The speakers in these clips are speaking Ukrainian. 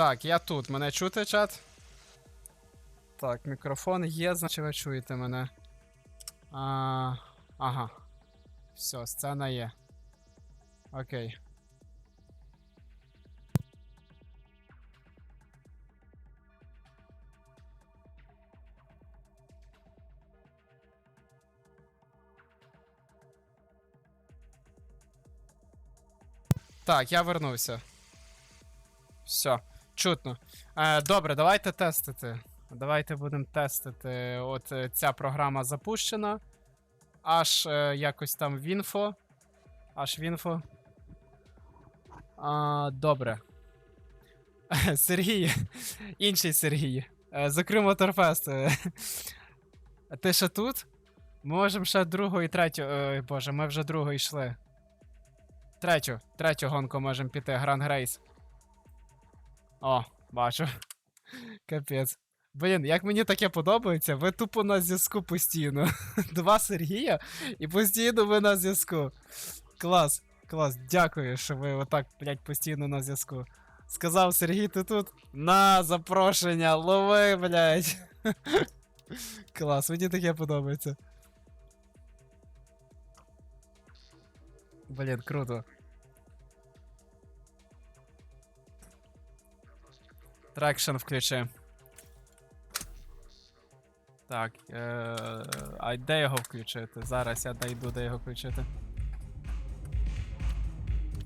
Так, я тут. Мене чути, чат? Так, мікрофон є, значить ви чуєте мене. А, ага. Все, сцена є. Окей. Так, я вернувся. Все, чутно. Е, добре, давайте тестити. Давайте будемо тестити. От е, ця програма запущена. Аж е, якось там в інфо. Аж в інфо. А, добре. Сергій. Інший Сергій. Закрив Моторфест. Е, Ти ще тут? Ми можемо ще другу і третю. Ой, боже, ми вже другу йшли. Третю, третю гонку можемо піти, Гран Грейс. О, бачу. Капець. Блін, як мені таке подобається, ви тупо на зв'язку постійно. Два Сергія і постійно ви на зв'язку. Клас, клас, дякую, що ви отак, блядь, постійно на зв'язку. Сказав Сергій, ти тут? На запрошення, лови, блядь. Клас, мені таке подобається. Блін, круто. Трекшн включи. Так. Е- а де його включити? Зараз я дойду, де його включити.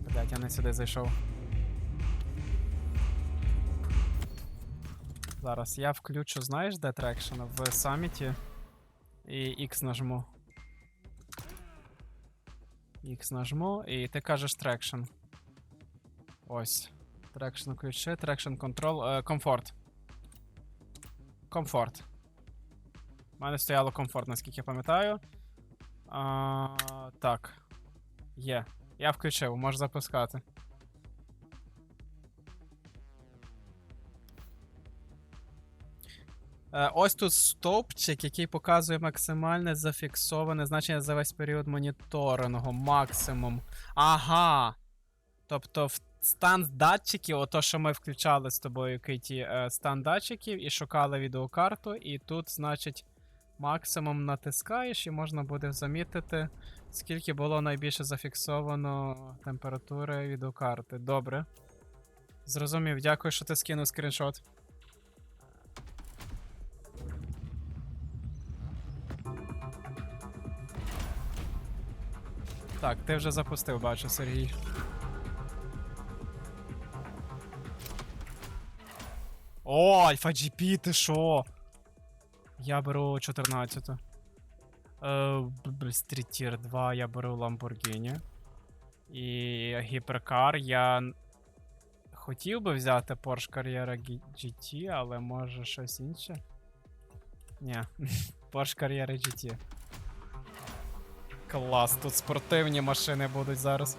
Блять, я не сюди зайшов. Зараз я включу, знаєш, де трекшн? В саміті. І X нажму. X нажму, і ти кажеш трекшн. Ось. Трекшн ключи, трекшн контрол. Комфорт. Комфорт. У мене стояло комфорт, наскільки я пам'ятаю. Так. Є. Я включив, можеш запускати. Е, Ось тут стовпчик, який показує максимальне зафіксоване значення за весь період моніторингу. Максимум. Ага. Тобто в стан датчиків, ото, що ми включали з тобою, Киті, е, стан датчиків і шукали відеокарту, і тут, значить, максимум натискаєш, і можна буде замітити, скільки було найбільше зафіксовано температури відеокарти. Добре. Зрозумів, дякую, що ти скинув скріншот. Так, ти вже запустив, бачу, Сергій. О, Альфа GP, ти шо? Я беру 14. Е, Street 2 я беру Lamborghini. І гіперкар я хотів би взяти Porsche Carrera GT, але може щось інше. Ні, Porsche Carrera GT. Клас, тут спортивні машини будуть зараз.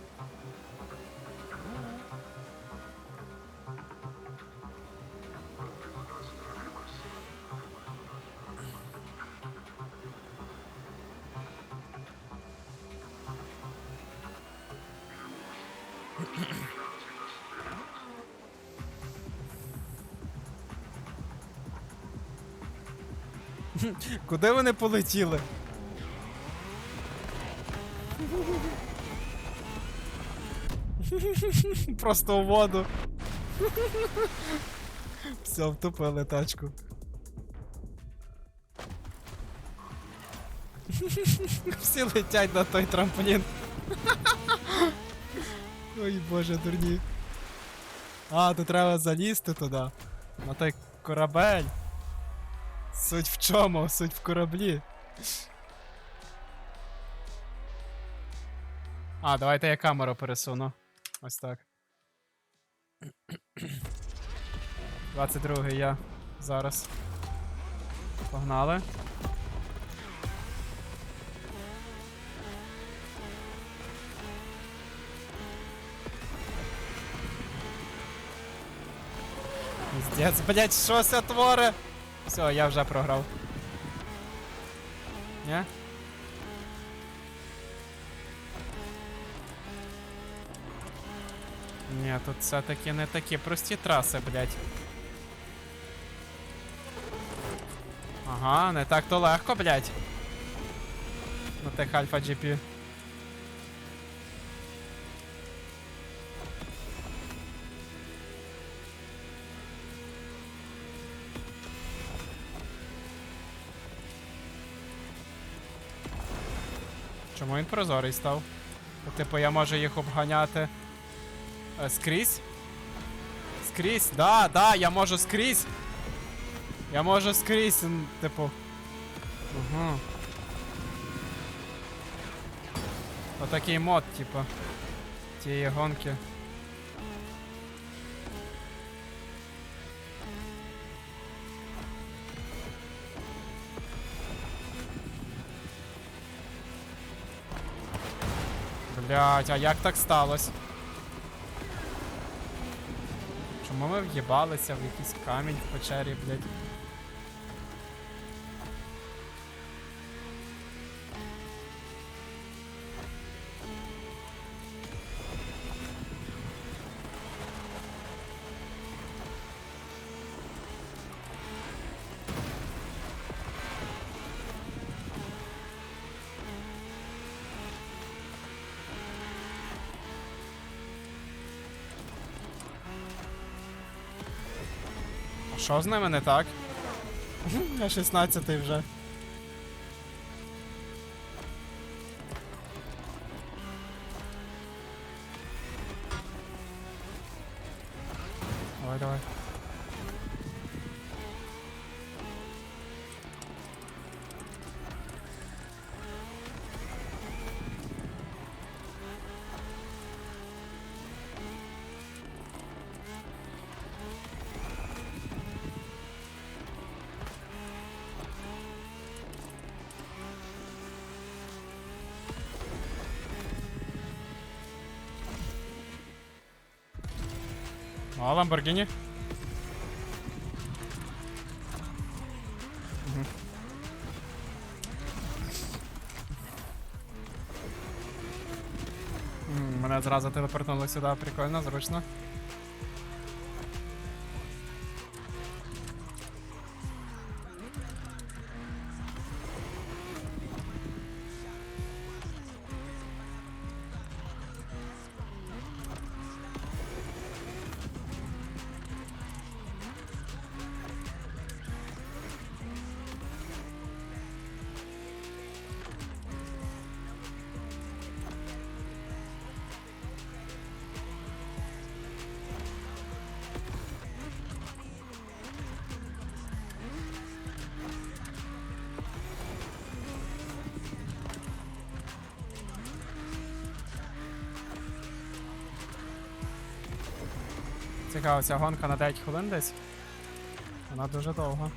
Куди вони полетіли? Просто у воду. Все, втопили тачку. Всі летять на той трамплін. Ой боже, дурні. А, тут треба залізти туди. На той корабель. Суть в чому? Суть в кораблі. А, давайте я камеру пересуну. Ось так. 22 я зараз. Погнали. Пиздец, блять, що це творе? Все, я вже програв. Ні? Ні, тут все-таки не такі прості траси, блядь. Ага, не так то легко, блядь. На тих Альфа GP. Чому він прозорий став? Типу, я можу їх обганяти. Е, скрізь? Скрізь, да, да, я можу скрізь. Я можу скрізь, типу. Угу. Отакий мод, типу. Тієї гонки. Блять, а як так сталося? Чому ми в'їбалися в якийсь камінь в печері, блять? Що з ними не так? Я 16 вже. А, Ламборгини? Мгм. Мене зразу телепортнули сюди, прикольно, зручно. Цікаво, ця гонка на 9 хвилин десь. Вона дуже довга.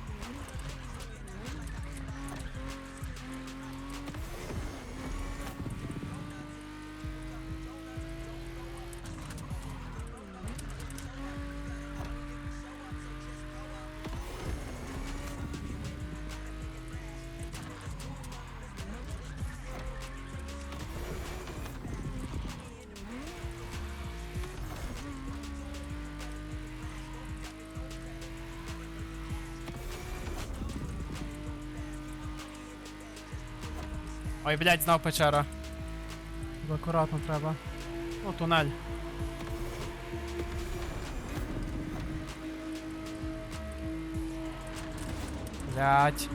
Ой, блядь, знав печера. Акуратно треба. О, тунель. Блядь.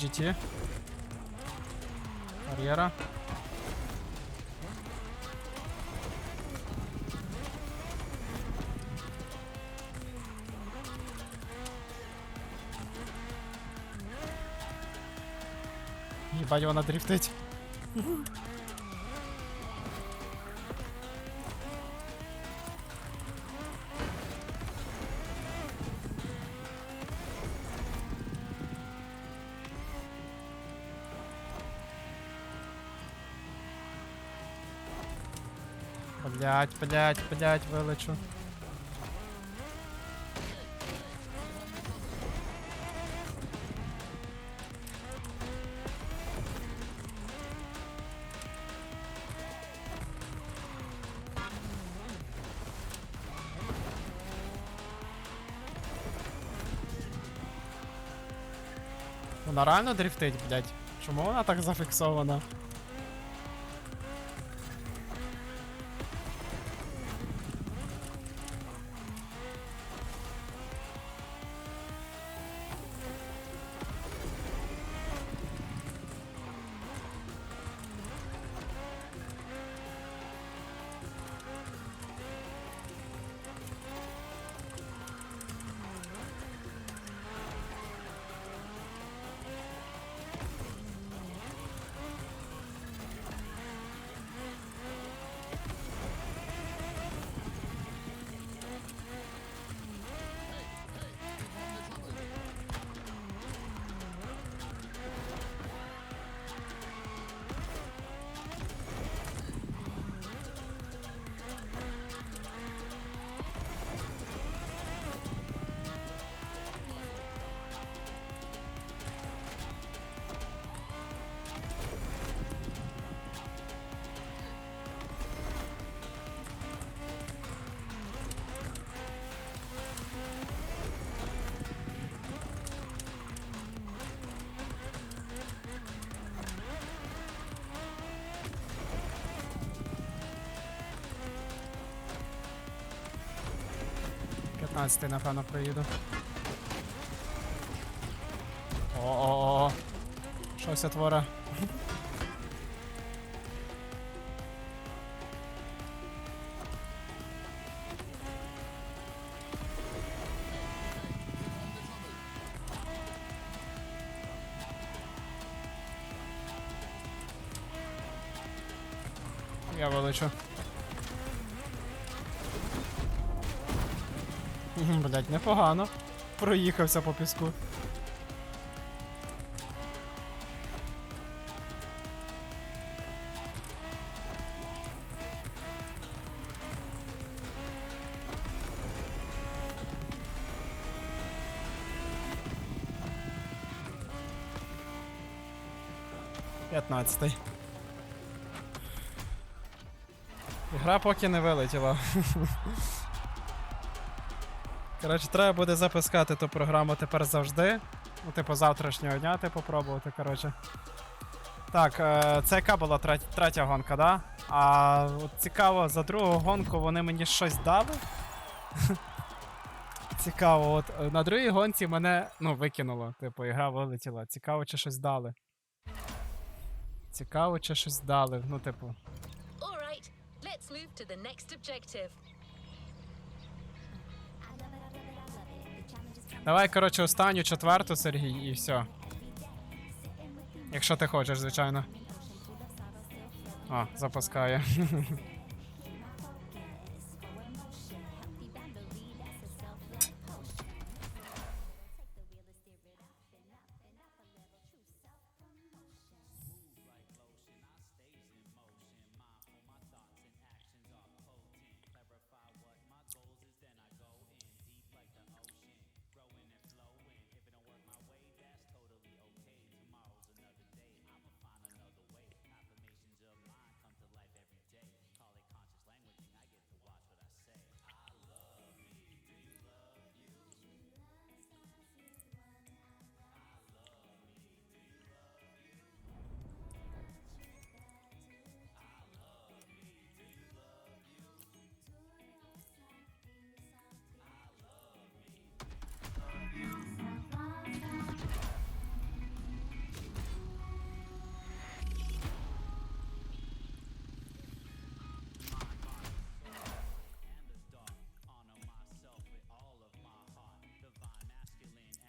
GT. Карьера. Ебать, вона дрифтить. Блять, блять, блять, вилечу. Вона реально дрифтить, блять. Чому вона так зафіксована? П'ятнадцятий, напевно, проїду. О-о-о. Щось отвора. Я вилечу. Блять, непогано. Проїхався по піску. П'ятнадцятий. Гра поки не вилетіла. Коротше, треба буде запускати ту програму тепер завжди. Ну, типу, завтрашнього дня, типу, пробувати, коротше. Так, е, це яка була третя, гонка, да? А от цікаво, за другу гонку вони мені щось дали. Цікаво, от е, на другій гонці мене ну, викинуло. Типу, ігра вилетіла. Цікаво, чи щось дали. Цікаво, чи щось дали. Ну, типу. All right, let's move to the next objective. Давай, коротше, останню четверту, Сергій, і все. Якщо ти хочеш, звичайно. О, запускає.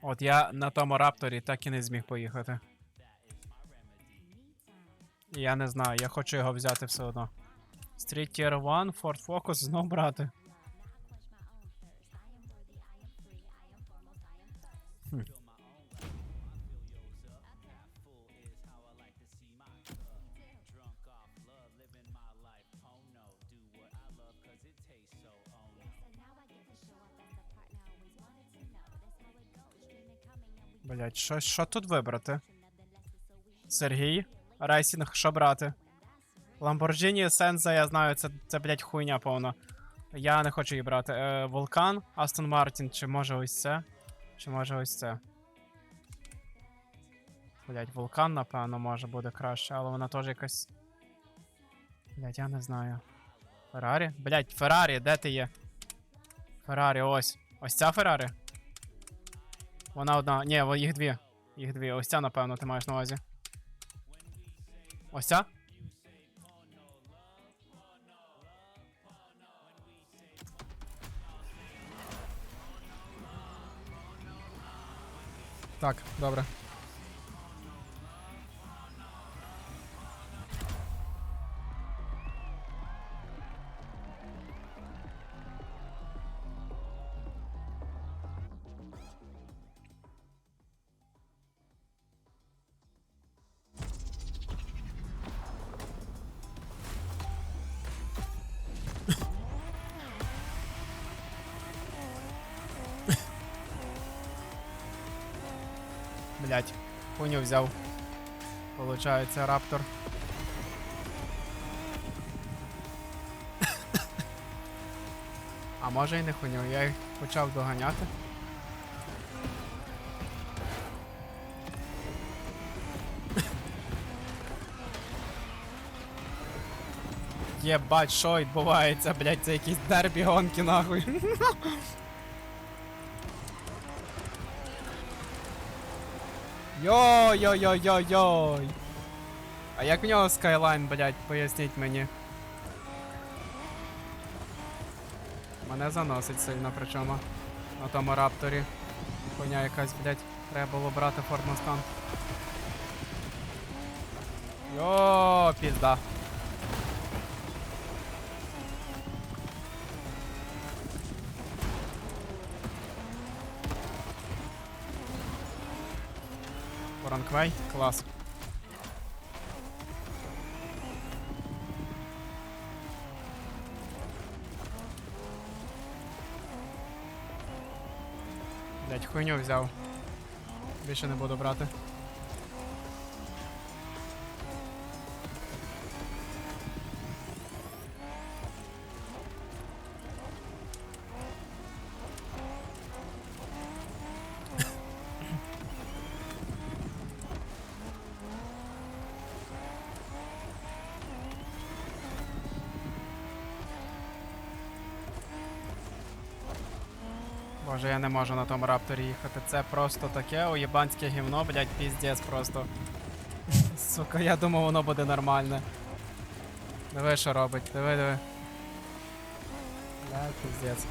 От я на тому рапторі так і не зміг поїхати. Я не знаю, я хочу його взяти все одно. Street Tier 1, Ford Focus знов брати. Хм. Блять, що, що тут вибрати? Сергій? Рейсінг, що брати? Lamborghini Senza, я знаю, це, це блять, хуйня повна. Я не хочу її брати. Е, Вулкан, Астон Мартін, чи може ось це? Чи може ось це? Блять, вулкан, напевно, може буде краще, але вона теж якась. Блять, я не знаю. Феррарі? Блять, Феррарі, де ти є? Феррарі, ось. Ось ця Феррарі? Вона одна. Ні, їх дві. Їх дві. Ось ця, напевно, ти маєш на увазі. Ось ця? Так, добре. Блять, хуйню взяв. Получається, раптор. А може і не хуйню, я їх почав доганяти. Єбать, що відбувається, блять, це якісь дербі гонки нахуй. Йой-йой-йой-йой-йой. А як в нього скайлайн, блять, поясніть мені. Мене заносить сильно, причому. На тому рапторі. Коня якась, блять, треба було брати фортмастан. Йо, пізда. Воронквей, клас. Блять, хуйню взяв. Більше не буду брати. Я не можу на тому рапторі їхати. Це просто таке уєбанське гівно, блять, піздець просто. Сука, я думав, воно буде нормальне. Диви, що робить, диви, диви. Бля, піздець.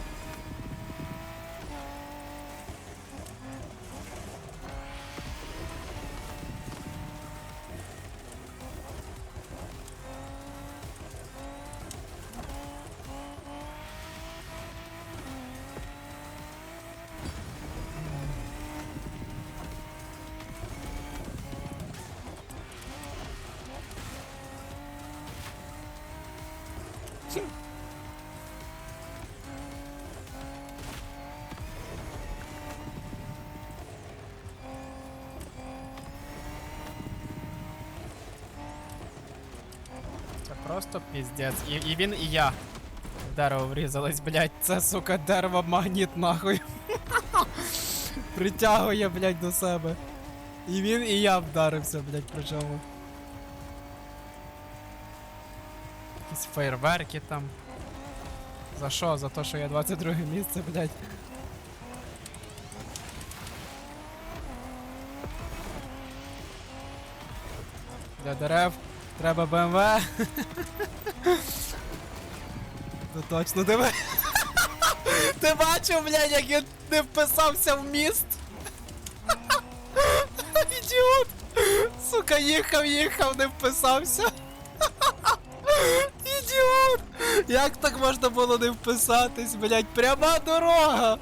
Піздець. І, і він, і я. Дерево врізались, блять. Це, сука, дерево магніт нахуй. Притягує, блять, до себе. І він, і я вдарився, блять, причому. Якісь фейерверки там. За що? За те, що я 22 місце, блять. Для дерев треба БМВ. Ну точно диви. Ти бачив, блядь, як я не вписався в міст? Ідіот! Сука, їхав, їхав, не вписався. Ідіот! Як так можна було не вписатись, блядь? Пряма дорога!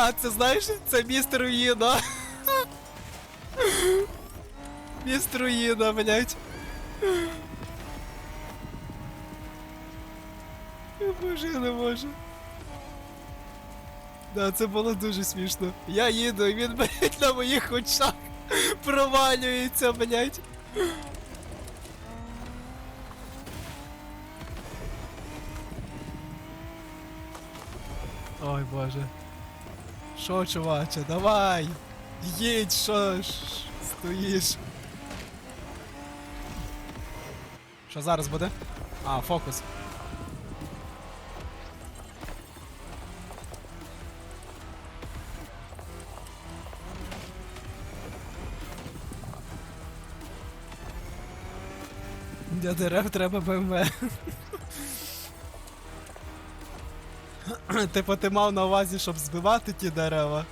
Так, це знаєш, це містер Руїна. Містер Руїна, блядь. Боже, я не можу. Да, це було дуже смішно. Я їду, і він, блядь, на моїх очах провалюється, блядь. Ой боже. Шо, чуваче, давай! Їдь, що ж стоїш? Що зараз буде? А, фокус. Для дерев треба БМВ. Типу ти мав на увазі, щоб збивати ті дерева.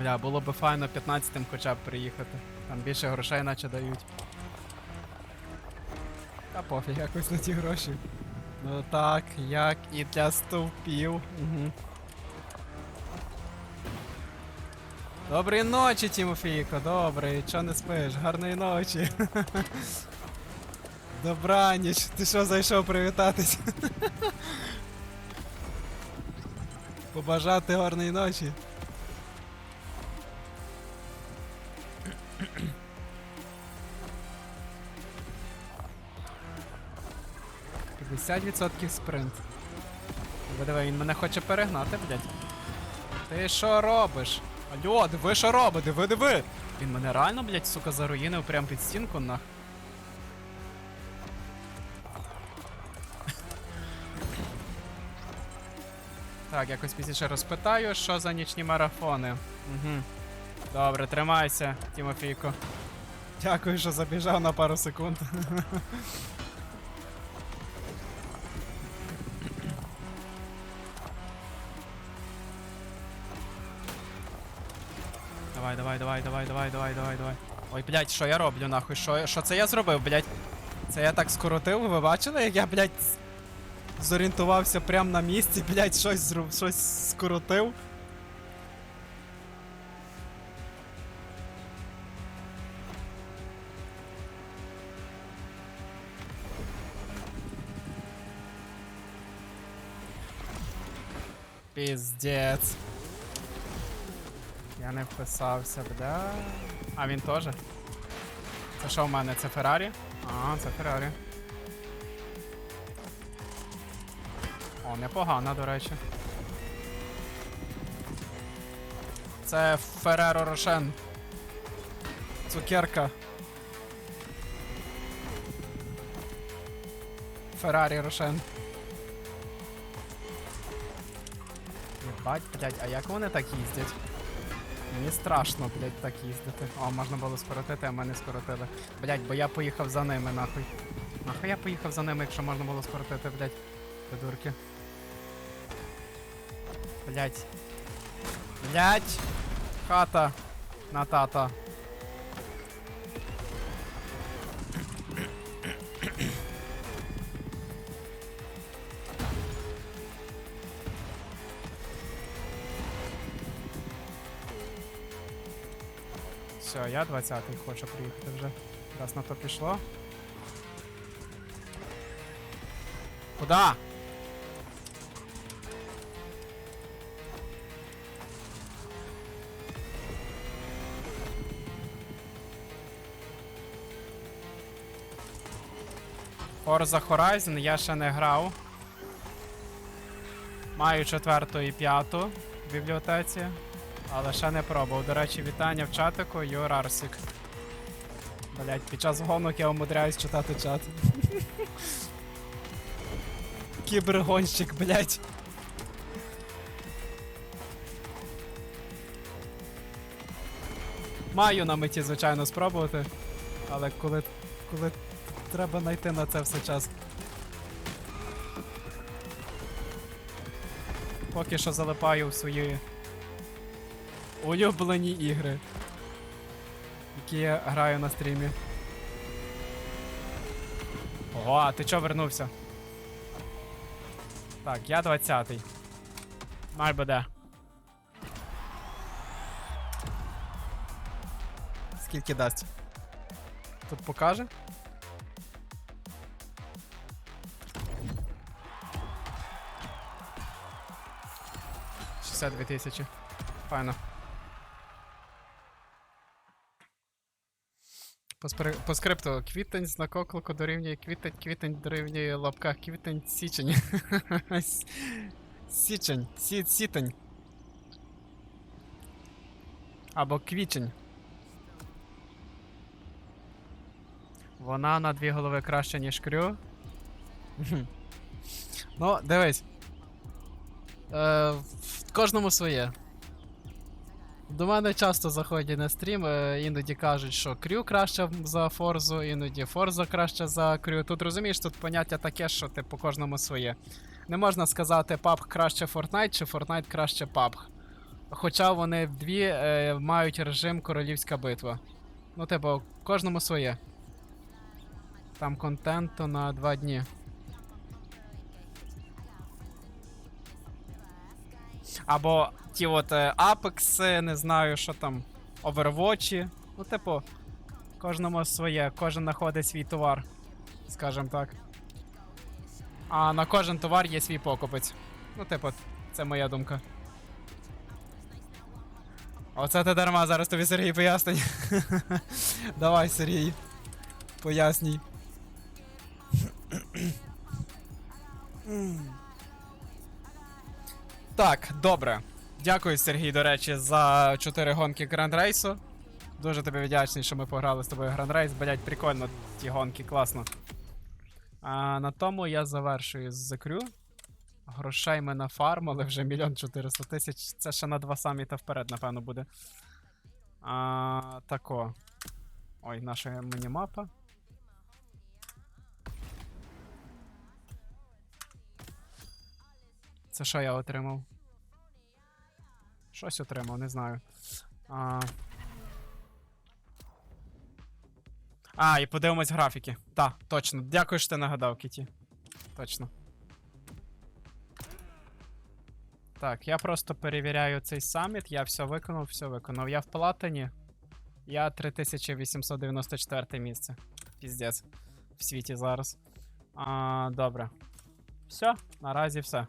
Бля, було би файно 15-м хоча б приїхати. Там більше грошей наче дають. Та пофіг якось на ті гроші. Ну так, як і для стовпів. Угу. Доброї ночі, Тімофійко, добрий, чо не спиш? Гарної ночі. Добраніч, ти що зайшов привітатись? Побажати гарної ночі. відсотків спринт. Ви диви, він мене хоче перегнати, блядь. Ти що робиш? Алло, диви, що робить, диви, диви! Він мене реально, блядь, сука, заруїнив прямо під стінку нах. Так, якось пізніше розпитаю, що за нічні марафони. Угу. Добре, тримайся, Тимофійко. Дякую, що забіжав на пару секунд. Давай, давай, давай, давай, давай, давай, давай, давай. Ой, блядь, що я роблю нахуй? Що, що це я зробив, блядь? Це я так скоротив, ви бачили, як я, блядь, зорієнтувався прямо на місці, блядь, щось зроб... щось скоротив. Піздець. Я не вписався, бля. А він теж? Це що в мене? Це Феррарі? А, це Феррарі. О, непогано, до речі. Це Ферреро Рошен. Цукерка. Феррарі Рошен. Єбать, блядь, а як вони так їздять? Мені страшно, блядь, так їздити. О, можна було скоротити, а мене скоротили. Блядь, бо я поїхав за ними, нахуй. Нахуй я поїхав за ними, якщо можна було скоротити, блядь. Придурки. Блядь. Блядь! Хата. На тата. Все, я 20-й хочу приїхати вже. Раз на то пішло. Куда? Forza Horizon я ще не грав. Маю четверту і п'яту в бібліотеці, але ще не пробував. До речі, вітання в чатику, Юр Арсік. Блять, під час гонок я умудряюсь читати чат. Кібергонщик, блять. Маю на меті, звичайно, спробувати. Але коли, коли треба знайти на це все час. Поки що залипаю в свої улюблені ігри, які я граю на стрімі. Ого, а ти чо вернувся? Так, я 20-й. Маль буде. Скільки дасть? Тут покаже? 52 тисячі. Файно. По, скрипту квітень знак оклику дорівнює квітень, квітень дорівнює лапках, квітень січень. Січень, сі, сітень. Або квічень. Вона на дві голови краще, ніж крю. Ну, дивись. Е, кожному своє. До мене часто заходять на стрім, е, іноді кажуть, що крю краще за Форзу, іноді Форза краще за крю. Тут розумієш, тут поняття таке, що ти по кожному своє. Не можна сказати PUBG краще Fortnite чи Fortnite краще PUBG. Хоча вони дві е, мають режим королівська битва. Ну, типу, кожному своє. Там контенту на два дні. Або ті от е, Apex, не знаю, що там, Overwatch. Ну, типу, кожному своє, кожен знаходить свій товар, скажем так. А на кожен товар є свій покупець. Ну, типу, це моя думка. Оце ти дарма, зараз тобі Сергій пояснить. Давай, Сергій. Поясній. Так, добре. Дякую, Сергій, до речі, за 4 гонки Гранд Рейсу. Дуже тобі вдячний, що ми пограли з тобою Гранд Рейс. Блять, прикольно ті гонки, класно. А на тому я завершую закрю. Грошей ми нафармили вже мільйон 400 тисяч. Це ще на два саміта вперед, напевно, буде. А, тако. Ой, наша мінімапа. Це що я отримав? Щось отримав, не знаю. А, а і подивимось графіки. Так, точно. Дякую, що ти нагадав, Кіті. Точно. Так, я просто перевіряю цей саміт. Я все виконав, все виконав. Я в платині. Я 3894 місце. Піздець. В світі зараз. А, добре. Все, наразі все.